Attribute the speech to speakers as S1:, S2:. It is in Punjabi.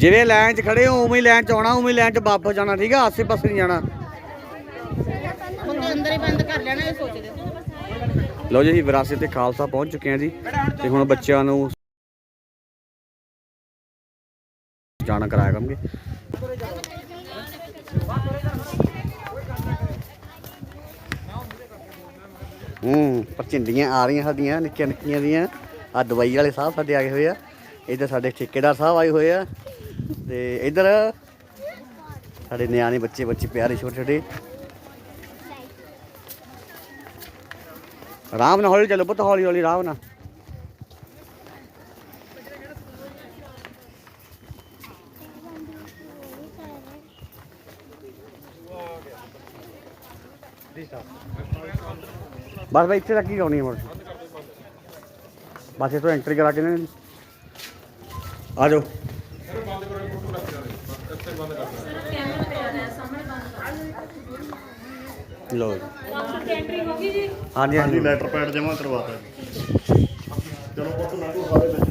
S1: ਜਿਵੇਂ ਲਾਈਨ 'ਚ ਖੜੇ ਹੋ ਉਵੇਂ ਹੀ ਲਾਈਨ 'ਚ ਆਉਣਾ ਉਵੇਂ ਹੀ ਲਾਈਨ 'ਚ ਵਾਪਸ ਜਾਣਾ ਠੀਕ ਆ? ਆਸੇ ਪਾਸੇ ਨਹੀਂ ਜਾਣਾ।
S2: ਬੰਦੇ ਅੰਦਰ ਹੀ ਬੰਦ ਕਰ ਲੈਣਾ ਇਹ ਸੋਚਦੇ।
S1: ਲਓ ਜੀ ਵਿਰਾਸਤ ਤੇ ਖਾਲਸਾ ਪਹੁੰਚ ਚੁੱਕੇ ਹਾਂ ਜੀ ਤੇ ਹੁਣ ਬੱਚਿਆਂ ਨੂੰ ਜਾਣਾ ਕਰਾਇਆ ਕਰਾਂਗੇ ਹੂੰ ਪਰਚਿੰਡੀਆਂ ਆ ਰਹੀਆਂ ਸਾਡੀਆਂ ਨਿੱਕੀਆਂ ਨਿੱਕੀਆਂ ਦੀਆਂ ਆ ਦਵਾਈ ਵਾਲੇ ਸਾਹਿਬ ਸਾਡੇ ਆ ਗਏ ਹੋਏ ਆ। ਇੱਧਰ ਸਾਡੇ ਠੇਕੇਦਾਰ ਸਾਹਿਬ ਆਏ ਹੋਏ ਆ। ਤੇ ਇੱਧਰ ਸਾਡੇ ਨਿਆਣੇ ਬੱਚੇ ਬੱਚੇ ਪਿਆਰੇ ਛੋਟੇ ਛੋਟੇ ਆਰਾਮ ਨਾਲ ਹੌਲੀ ਚੱਲੋ ਪੁੱਤ, ਹੌਲੀ ਹੌਲੀ ਆਰਾਮ ਨਾਲ। ਬਸ ਬਈ ਇੱਥੇ ਤੱਕ ਹੀ ਆਉਣੀ ਹੈ ਮੁੜ ਬਸ ਇੱਥੋਂ ਐਂਟਰੀ ਕਰਾ ਕੇ ਨੇ ਆ ਜਾਓ। ਲੋ ਹਾਂਜੀ
S3: ਹਾਂਜੀ।
S1: ਹਾਂਜੀ
S3: ਲੈਟਰ ਪੈਡ ਜਮ੍ਹਾਂ ਕਰਵਾਤਾ ਚਲੋ ਪੁੱਤ ਮੈਂ ਸਾਰੇ ਵਿੱਚ